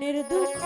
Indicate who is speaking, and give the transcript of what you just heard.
Speaker 1: মনের দুঃখ